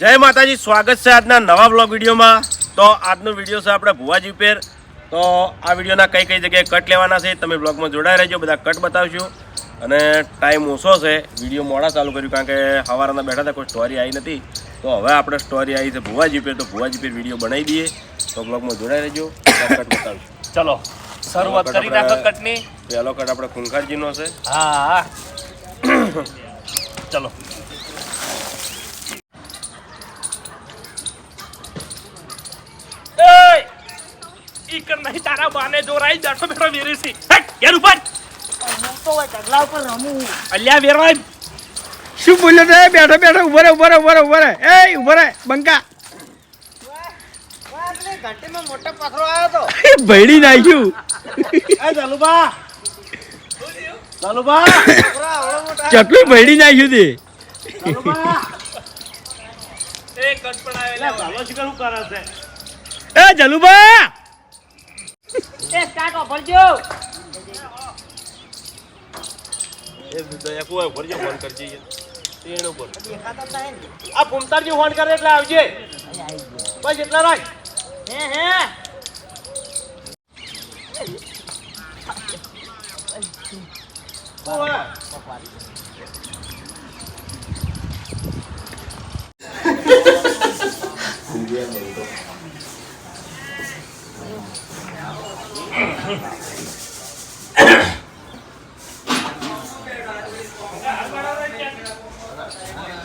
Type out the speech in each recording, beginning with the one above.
જય માતાજી સ્વાગત છે આજના નવા બ્લોગ વિડીયોમાં. તો આજનો વીડિયો છે આપણે ભુવાજી પેર તો આ વિડીયોના કઈ કઈ જગ્યાએ કટ લેવાના છે તમે બ્લોગમાં જોડાઈ રહેજો બધા કટ બતાવશું અને ટાઈમ ઓછો છે વીડિયો મોડા ચાલુ કર્યું કારણ કે સવારના બેઠા હતા કોઈ સ્ટોરી આવી નથી. તો હવે આપણે સ્ટોરી આવી છે ભુવાજી પેર તો ભુવાજી પેર વીડિયો બનાવી દઈએ. તો બ્લોગમાં જોડાઈ રહેજો કટ બતાવશું ચલો શરૂઆત કરી નાખો કટની પહેલો કટ આપણે ખુંખારજીનો છે. હા હા. ચલો એય! ઈ કર નહીં તારા બાને જોરાઈ દસો બેઠો વેરી સી ઘેર ઉપર અલ્યા વેરવાય શું બોલ્યો તે? બેઠો બેઠો ઊભો રે ઊભો રે ઊભો રે ઊભો રે એ ઊભો રે બંકા. એ ભયડી નાખ્યું. ચટલું ભયડી નાખ્યું તે. એ કટ પણ આવેલા ભાલો શિકર શું કરે છે એ જલુબા એ દયા કોઈ ભરજો ફોન કરજે એનો પર આ ફૂમતારજી ફોન કરે એટલે આવજે. બસ એટલા રાખ.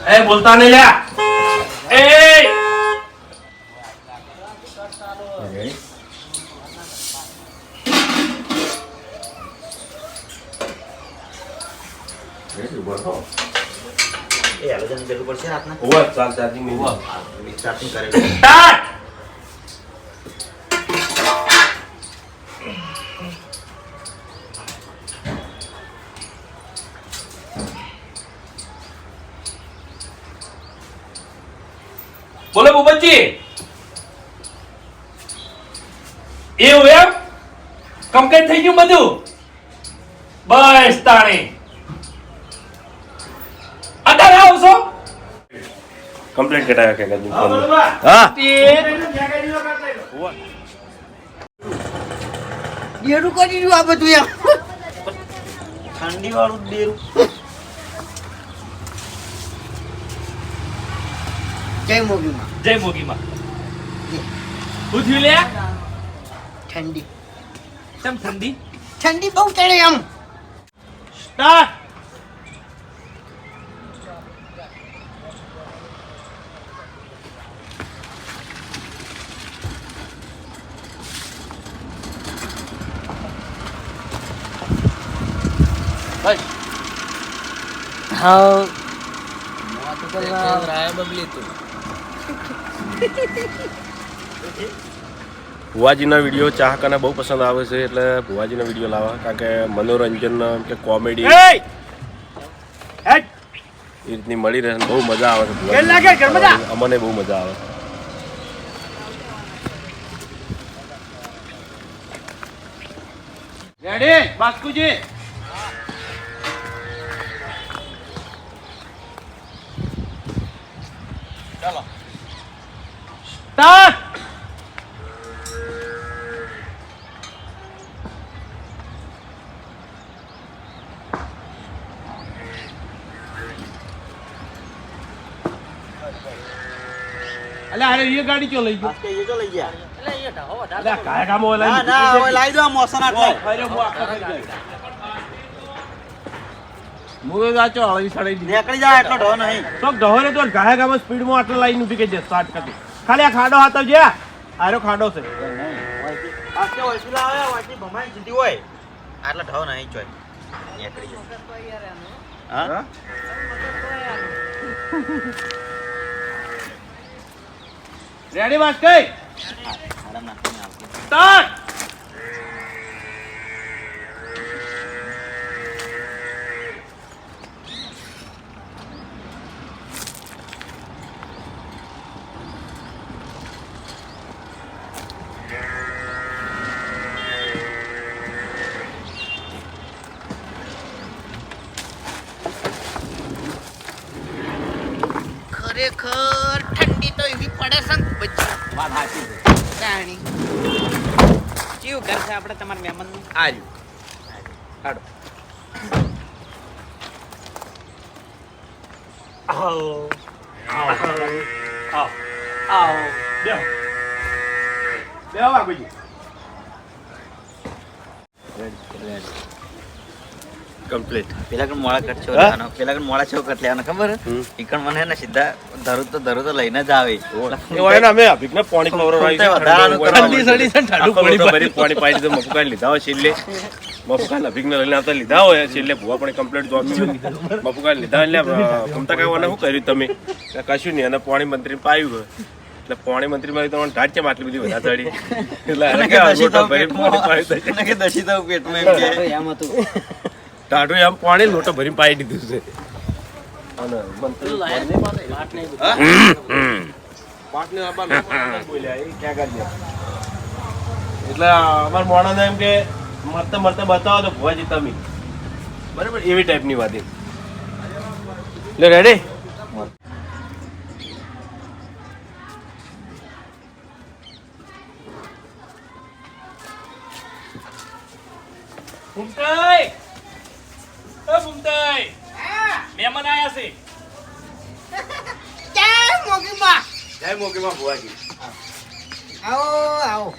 એ બોલતા નહીં લ્યા. એ! ચાર્જિંગ કરે સ્ટાર્ટ બોલો બુબજી એવું એમ કમ્પ્લીટ થઈ ગયું બધું? બસ તાણી. અત્યારે આવશો? કમ્પ્લીટ કટાયા કે કાજુ હા ડેરું કરી દીધું આ બધું એમ. ઠંડી વાળું ડેરું જય મોગીમાં. જય મોગીમાં. શું થયું લે ઠંડી. કેમ ઠંડી ઠંડી બહુ ચડે એમ સ્ટાર્ટ હા ભુવાજીના વીડિયો ચાહકાને બહુ પસંદ આવે છે એટલે ભુવાજીના વીડિયો લાવવા. કારણ કે મનોરંજન કે કોમેડી એ રીતની મળી રહે બહુ મજા આવે છે? અમને બહુ મજા આવે. રેડી બાસ્કુજી? અલે અરે એ ગાડી ચો લઈ ગયો? એ તો લઈ ગયા? અલે કાયા કામ હોય ના ના હવે લઈ દો આ મોસન આટલે મુએ જાચો હળી સડી દીધી. નીકળી જાય એટલો ઢો નહીં. તો ઢહોરે તો ગાયા ગામ સ્પીડમાં આટલો લાઈન ઊભી કે જે સ્ટાર્ટ કરી ખાલી આ ખાડો હાથ આવજે આરો ખાડો છે. આસ્તે ઓછી લાવે ઓછી ભમાઈ જીતી હોય. આટલો ઢો નહીં ચોય. નીકળી જાય હા? રેડી વાત કઈ સ્ટાર્ટ! છે આપણે તમારા મહેમાનનું. આર્યું. હાડો. આવો. આવો. બેહો. બાપુજી. કમ્પ્લીટ પેલા કણ મોળા કટ છો લેવાનો પેલા કણ મોળા છો કટ લેવાનો ખબર? ઈકણ મને ને સીધા ધરું તો ધરું તો લઈને જ આવે. એ હોય ને અમે પાણી ખવડાવવાનું ફૂમતાઈ વધારાનું ઠંડુ સડી છે ને ઠંડુ પાણી ભરી પાણી પાડી દીધું મફુકાને લીધા હોય છેલ્લે. મફકા અભિક ને લઈને આવતા લીધા હોય છેલ્લે. ભૂવા પણ કમ્પ્લીટ જોતું મફકા લીધા એટલે કમતા કાવાને શું કર્યું તમે? કશું નહીં અને પાણી મંત્રી પાયું હોય. એટલે પોણી મંત્રી માં તમને ઢાટ કેમ આટલી બધી વધારે ચડી એટલે કે તો પાણી. પેટમાં- તો એમ કે. એમ હતું ટાઢું એમ પાણી લોટો ભરીને પાઈ દીધું છે. એટલે અમાર મોણાને એમ કે મરતે મરતે બતાવો તો ભુવાજી તમે. બરાબર? એવી ટાઈપની વાત એ એટલે રેડી જય મોગીમાં ભુવાજી. આવો આવો.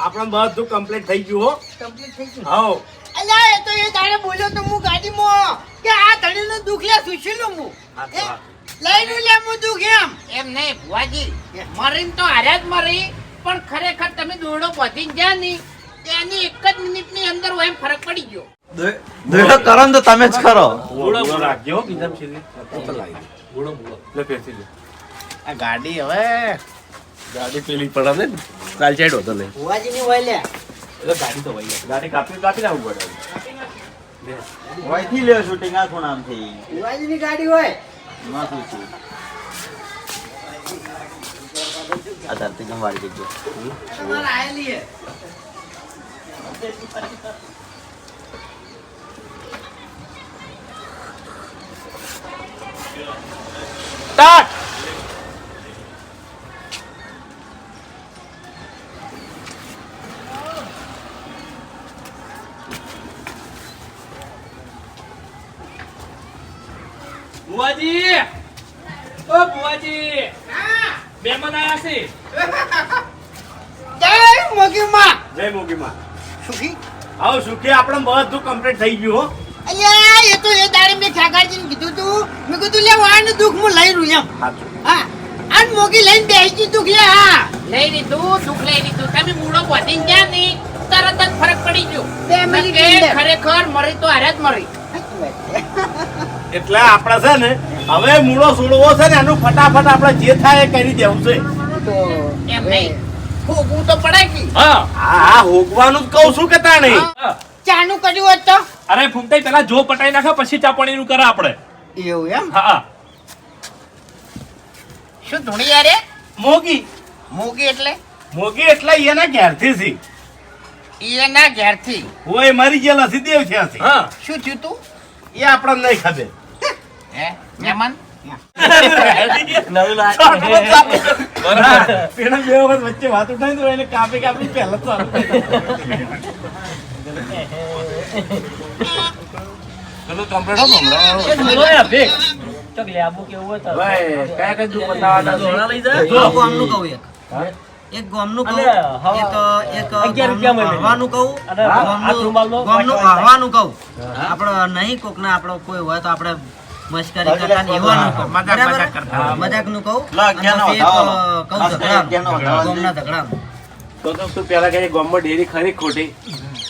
આપણને બધું કમ્પ્લીટ થઈ ગયું હો. કમ્પ્લીટ થઈ ગયું? હાઉ અલ્યા એ તો એ તારે બોલ્યો તો હું ગાડીમાં કે આ ધણીનું દુઃખ લે સુશીલું હું. હા, હા. લઈને લે હું દુઃખ એમ. એમ નહીં ભુવાજી. મરીને તો હાર્યા જ મરી પણ ખરેખર તમે દોરડો પહોંચી ગયા નહીં. એની એક જ મિનિટની અંદર એમ ફરક પડી ગયો. કરો તો તમે જ કરો. ગુળો રાખજો લાવી. ગુળો ગુળો. લે લે. આ ગાડી હવે. ગાડી પેલી પડે ને. ચાલ ચાલ્યો હતો નહીં ભુવાજી ની હોય લે. એટલે ગાડી તો હોય. ગાડી કાપી કાપી નાખવું પડે. વહીથી લ્યો શૂટિંગ આ ખૂણામથી ભુવાજી ની ગાડી હોય. માથું છું. આ ધરતી કેમ જગ્યા તમારે આયેલી હે. સ્ટાર્ટ! બુવાજી ઓ બુવાજી મહેમાન આયા છે. જય મોગીમાં! જય મોગીમાં. સુખી? આવો સુખી આપણે બધું કમ્પ્લીટ થઈ ગયું હો. અલ્યા એ તો એ દાડે મેં ઠાકારજીને કીધું તું. મેં કીધું લે વાળનું દુઃખ હું લઈ રહ્યું એમ. હા. આજ મોગી લઈને બેસી ગયું દુઃખ લે હા. લઈ લીધું દુઃખ લઈ લીધું. તમે મૂળો વધી ગયા નહીં તરત જ ફરક પડી ગયો. ખરેખર મરી તો હારે જ મરી. એટલે આપણે છે ને હવે મૂળો છોડવો છે ને એનું ફટાફટ આપણે જે થાય એ કરી દેવું છે. એમ નહીં. તો પડે કે? હા. હા. હા હોગવાનું જ કહું છું કે તા નહીં ચાનું કર્યું હોત તો? અરે ફૂમતાઈ પેલા જો પટાઈ નાખે પછી ચા પાણીનું કરે આપણે. એવું એમ? હા શું ધૂણી યારે મોગી મોગી એટલે? મોગી એટલે એના ઘેરથી સી એના ઘેરથી. હોય મરી ગયેલા સી દેવ છે હા શું થયું તું? એ આપણને નહીં ખબર. હે મહેમાન પેલા બે વખત વચ્ચે વાત ઉઠાઈ તો એને કાપી કાપી પહેલા તો ચાલુ કરી પેલું complete હતો હમણાં. ભાઈ, કયા કયા દુઃખ બતાવવાના છે? એક ગામનું કહું એક. એક ગામનું કહું, એક- કહું, ગોમનું વાહવાનું કહું. આપણે નહીં કોકને આપણો કોઈ હોય તો આપણે મશ્કરી કરતા ને એવાનું કહું. બરાબર? હા, મજાકનું કહું. કહું ઝઘડા. ગામના ઝઘડાનું. તો તો શું પેલા કઈ ગામમાં ડેરી ખરી ખોટી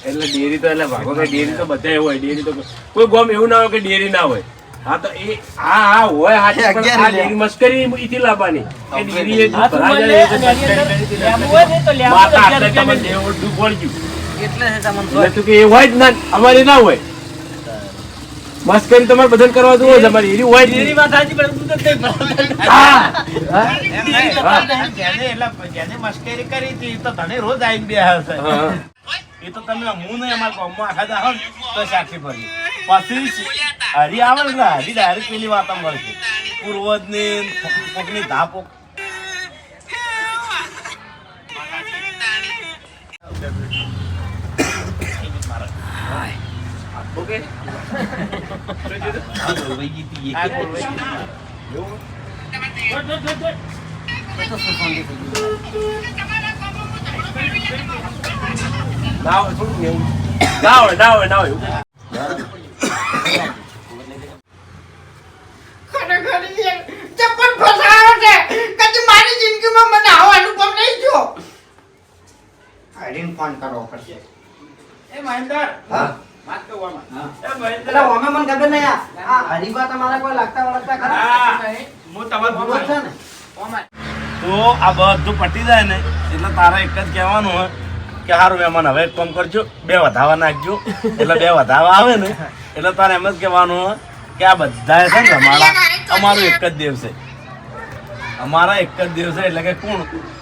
એટલે ડેરી તો એટલે ભાગો કે ડેરી તો બધા હોય ડેરી તો કોઈ ગામ એવું ના હોય કે ડેરી ના હોય હા તો એ હા હા હોય હાચી, આ ડેરી મસ્કરી ઈથી લાવવાની એ ડેરી એ ભરાઈ જાય એટલે મસ્કરી કરી દીધી. માતા આટલે તમને એવું દૂધ ગયું. એટલે તમને એટલે તું કે એ હોય જ ના અમારી ના હોય મસ્કરી તમારે બદલ કરવા દો હોય અમારી એરી હોય જ નહીં. હા. જેને મશ્કરી કરી હતી તો તને રોજ આવીને બે હશે. એ તો તમે હું નહીં અમારા ગામમાં આખા ને તો સાક્ષી ભરી. પછી હરી આવે ને હરી ડાયરેક્ટ પેલી વાત મળશે પૂર્વજની કોકની ધાપ મારી જિંદગીમાં મને આવો અનુભવ જો ફોન કરવો પડશે એ મહેન્દર. હા. વાત કહું આમાં. એ મહેન્દર એટલે મને ખબર નહીં આ આ હરીબા તમારા કોઈ લાગતા વળગતા ખરા? હું. તમારો ઓમે છે ને? ઓમાં. તો આ બધું પટી જાય ને એટલે તારે એક જ કહેવાનું હોય કે સારું મહેમાન હવે એક કામ કરજો બે વધાવા નાખજો. એટલે બે વધાવા આવે ને એટલે તારે એમ જ કહેવાનું હોય કે આ બધા છે ને અમારા અમારું એક જ દેવ છે અમારા એક જ દેવ છે એટલે કે કુણ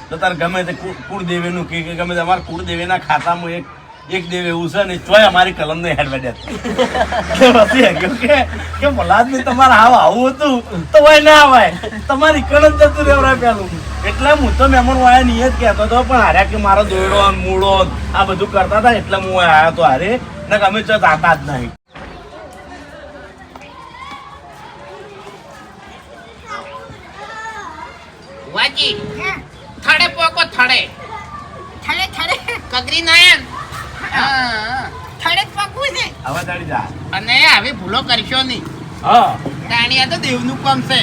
તો તારે ગમે તે કુળ- કુળદેવીનું કે કે ગમે તે અમારા કુળદેવીના ખાતામાં એક એક દેવ એવું છે ને ચોય અમારી કલમ નહીં હેડવા દે. કે કે કે મોલાદની તમારે આવું આવું હતું તો હોય ના હોય. તમારી કણ જતું રહેવરાય પેલું. એટલે હું તો મેમણ વાયા નહીં જ કહેતો હતો પણ હારે કે મારો દોયડો મૂળો આ બધું કરતા હતા એટલે હું આવ્યો તો હારે. ને અમે તો જાતા જ નહીં. વાજી થડે પોકો થડે. થડે થડે. કગરી નાયન. થડે પકવું છે. હવે ચડી જા. અને આવી ભૂલો કરશો નહીં. હા. તાણિયા તો દેવનું કામ છે.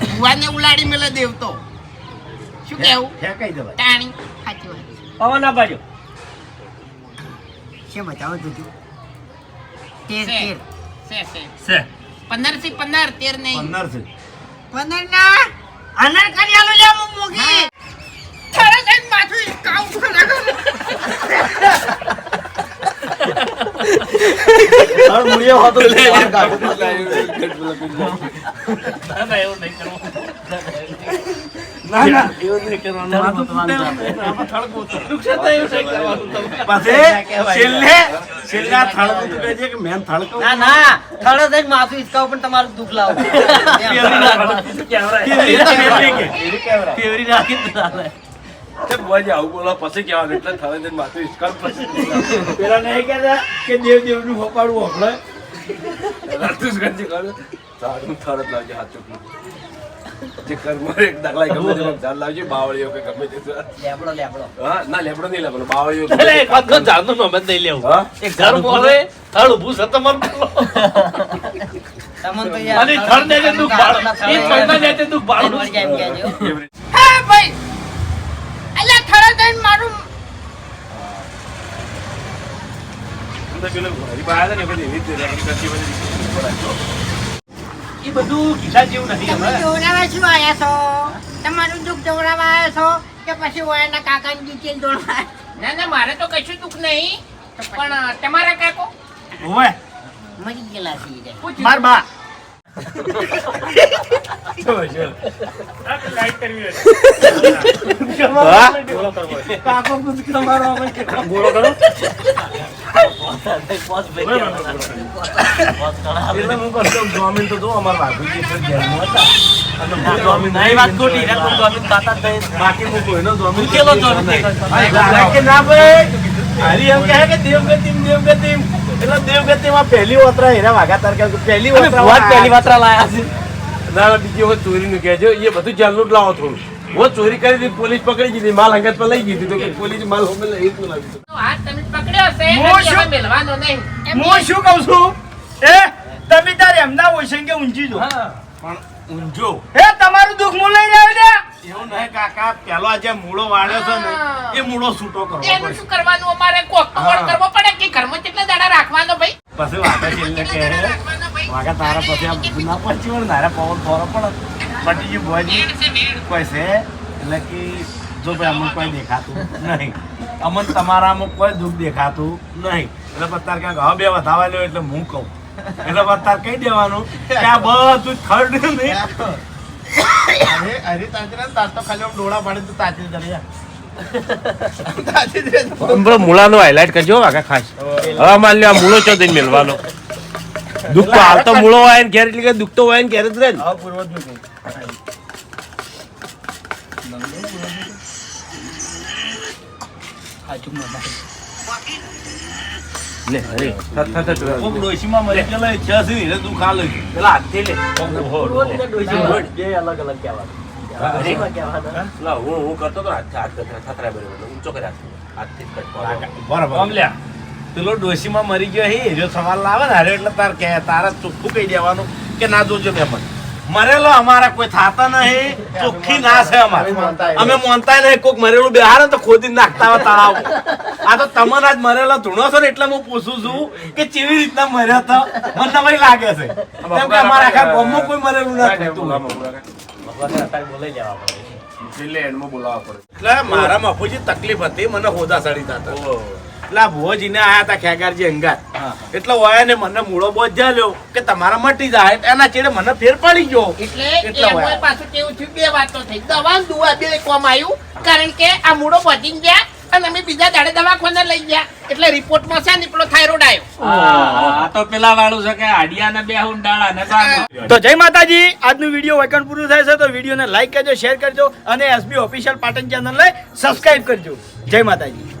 ભુવાને ઉલાડી મેલે દેવ તો. શું કેવું ફેંકાઈ દેવાય તાણી સાચી વાત. પવન ના બાજુ છે બતાવો જોજો તેર તેર. છે છે. છે. પંદરથી પંદર તેર નહીં. પંદર પંદર ના? અનર કરી આલો લે હું મૂકી થડે થઈને માથું કાઉ ના ના એવું નહીં કરવાનું. આ તો આમાં થળકું છે. નુકસાન થયું છે કરવાનું તમે. છેલ્લે છેલ્લે આ થળકું તું કહેજે કે મેં થળકું. ના ના માથું હિસકાવું પણ તમારું દુઃખ લાવું. ફેવરી ફેવરી કે. ફેવરી રાખી. તે બુઆજી આવું બોલો પછી કહેવાનું એટલે થવે તે માથું હિસકાવ પછી પેલા નહીં કહેતા કે દેવ દેવનું હોપાડું હોપડે. રાતું જ કરે. સારું થરત લાવજે હાથ જે કર્મ એક દાખલા ગમે તે ઝાડ લાવજે બાવળીઓ કે ગમે તે લેબડો લેબડો હા ના લેબડો નહીં લેવાનો બાવળીઓ એટલે એક વાત તો જાણતો જ નહીં લેવું. હા એક ઘર બોલે, થડ ઊભું છે તમારું. તમને તો યાર અને થડ ને જે દુઃખ એ થડના ને દુઃખ બાળો. ત્રણ વાગે એમ કહેજો. હા ભાઈ મારું આવ્યા એ બધી જેવું નથી તમે જોડાવા શું છો? તમારું દુઃખ જોડાવા આયા છો કે પછી ઓયાના કાકાની દીકરી જોડવા? ના ના મારે તો કશું દુઃખ નહીં. પણ તમારા કાકો? મરી ગયેલા છે ઈ માર બા. બાકી ના ભાઈ હરી એમ કહે કે દેવગતિમ દેવગતિમ એટલે દેવગતિમાં પહેલી ઓતરા હીરા વાઘા તાર કે પહેલી ઓતરા ભુવા પહેલી વાતરા લાયા છે. ના ના, બીજી વખત ચોરીનું કહેજો. એ બધું જાલનું જ લાવો થોડું. હું ચોરી કરી દીધી પોલીસ પકડી દીધી માલ હંગત પર લઈ ગઈ તો પોલીસ માલ હોમે લઈ જ લાવી તો હાથ તમે પકડ્યો છે હું શું? મેલવાનો નહીં. હું શું કહું છું? એ તમે તારે એમના હોય કે ઊંચી જો પણ ઊંચો. એ તમારું દુઃખ હું લઈ આવી દે એવું નહીં કાકા પેલો આજે જે મૂળો વાળ્યો છે ને એ મૂળો છૂટો કરવો એનું શું કરવાનું? અમારે કોક કરવો પડે કે ઘરમાં કેટલા દાડા રાખવાનો ભાઈ? પછી વાઘા છેલ્લે ભાઈ? વાઘા તારા પછી આ ના પહોંચી વળે તારા પવન ફોરો પડે પટી ગયું ભુવાજી કોઈ છે એટલે કે જો ભાઈ અમને કોઈ દેખાતું નહીં. અમને તમારામાં કોઈ દુઃખ દેખાતું નહીં. એટલે પછી તાર ક્યાંક હવે બે વધાવા લ્યો એટલે હું કહું. એટલે પછી તાર કહી દેવાનું કે આ બધું થર્ડ નહીં. અરે અરે તાજરા તાર તો ખાલી ડોળા પાડે તો તાજરી કરી પેલો મૂળાનો હાઇલાઇટ કરજો વાઘા ખાસ. હવે માન લ્યો આ મૂળો ચો દઈને મેળવાનો દુઃખ તો હાલ તો મૂળો હોય ને ઘેર એટલે કે દુઃખ તો હોય ને ઘેર જ રહે ને. હવે પૂર્વજનું લે અરે થત થત થત. ડોશીમાં મરી ગયેલો છે ને તું ખા લેજે પેલા હાથથી લે. પેલા હું? હું કરતો તો હાથ હાથ થતરા બરાબર ઊંચો કરે હાથથી કટ બરાબર. પેલો ડોશીમાં મરી ગયો હે જો સવાલ લાવે ને હારે એટલે તાર કે તારા ચોખ્ખું કહી દેવાનું કે ના જોજો મેં પણ મરેલો અમારા કોઈ થાતા નહીં ચોખ્ખી ના છે અમારે. અમે મોનતા નહીં. કોઈક મરેલું બિહાર ને તો ખોદી નાખતા હોય તળાવ આ તો તમને આજ મરેલો ધૂણો છો ને એટલે હું પૂછું છું કે કેવી રીતના મર્યા તો? મને નવાઈ લાગે છે. કેમ કે અમારા આખા ગામમાં કોઈ મરેલું ના એટલે મારા મફુજી તકલીફ હતી મને હોદા સડી હતા. એટલે આ ભુવોજીને આયા હતા ખેગારજી અંગાત. એટલે ઓયા ને મને મૂળો બોધ્યા જાલ્યો કે તમારા મટી જાય એના ચેડે મને ફેર પડી ગયો. એટલે. પાછું કેવું થયું? બે વાતો થઈ. દવા દુવા બે કોમ આવ્યું કારણ કે આ મૂળો પચી ગયા. અને અમે બીજા દાડે દવાખાને લઈ ગયા. એટલે રિપોર્ટમાં છે ને પેલો થાઇરોઇડ આવ્યો આ તો પેલા વાળું છે કે આડિયા ને બે હુંડાળા ને તો જય માતાજી આજનું વીડિયો વેકન પૂરું થાય છે તો વિડીયોને લાઈક કરજો શેર કરજો અને એસબી ઓફિશિયલ પાટણ ચેનલને સબસ્ક્રાઇબ કરજો. જય માતાજી.